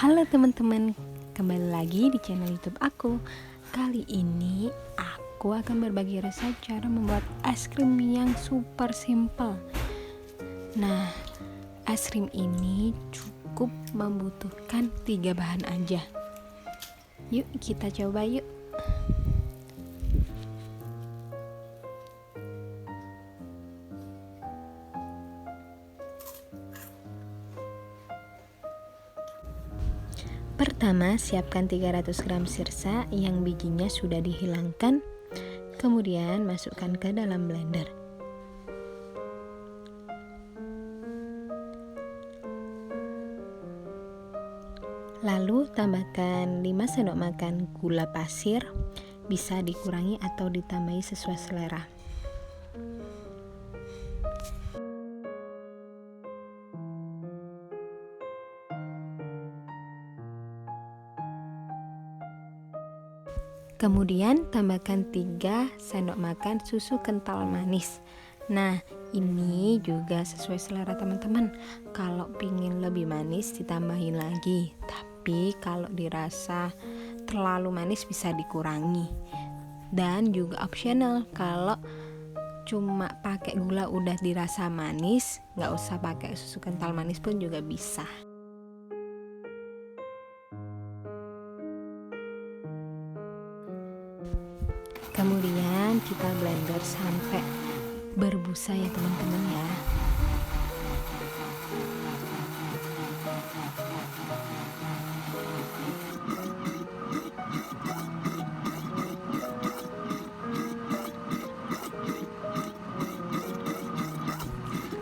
Halo teman-teman, kembali lagi di channel YouTube aku. Kali ini aku akan berbagi resep cara membuat es krim yang super simple. Nah, es krim ini cukup membutuhkan tiga bahan aja. Yuk kita coba yuk. Pertama, siapkan 300 gram sirsa yang bijinya sudah dihilangkan. Kemudian masukkan ke dalam blender. Lalu tambahkan 5 sendok makan gula pasir, bisa dikurangi atau ditambahi sesuai selera. Kemudian tambahkan 3 sendok makan susu kental manis. Nah, ini juga sesuai selera teman-teman. Kalau pingin lebih manis ditambahin lagi. Tapi kalau dirasa terlalu manis bisa dikurangi. Dan juga optional kalau cuma pakai gula udah dirasa manis, nggak usah pakai susu kental manis pun juga bisa. Kemudian kita blender sampai berbusa ya teman-teman ya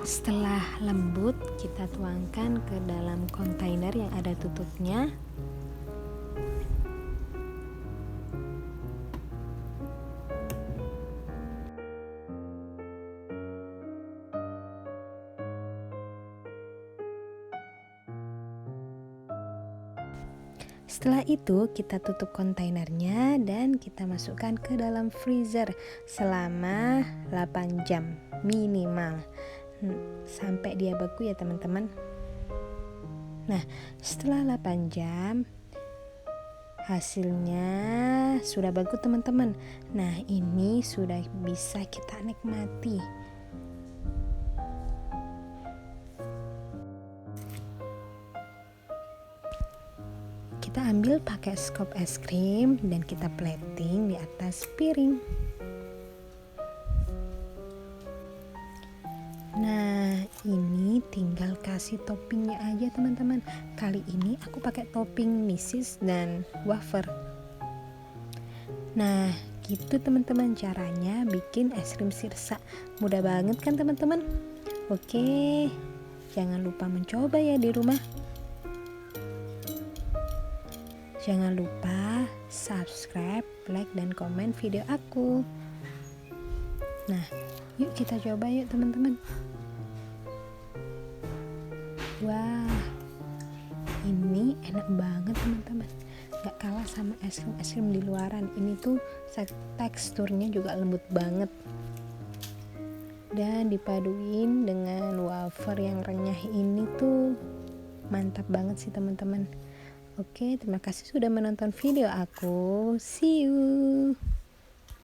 Setelah lembut, kita tuangkan ke dalam kontainer yang ada tutupnya. Setelah itu kita tutup kontainernya dan kita masukkan ke dalam freezer selama 8 jam minimal hmm, sampai dia beku ya teman-teman. Nah, setelah 8 jam hasilnya sudah bagus teman-teman. Nah, ini sudah bisa kita nikmati. Kita ambil pakai scoop es krim dan kita plating di atas piring Nah, ini tinggal kasih toppingnya aja teman-teman. Kali ini aku pakai topping misis dan wafer. Nah, gitu teman-teman caranya bikin es krim sirsa. Mudah banget kan teman-teman? Oke, jangan lupa mencoba ya di rumah. Jangan lupa subscribe, like, dan komen video aku. Nah, yuk kita coba yuk teman-teman. Wah, ini enak banget teman-teman. Gak kalah sama es krim es krim di luaran. Ini tuh teksturnya juga lembut banget. Dan dipaduin dengan wafer yang renyah ini tuh mantap banget sih teman-teman. Oke, terima kasih sudah menonton video aku. See you.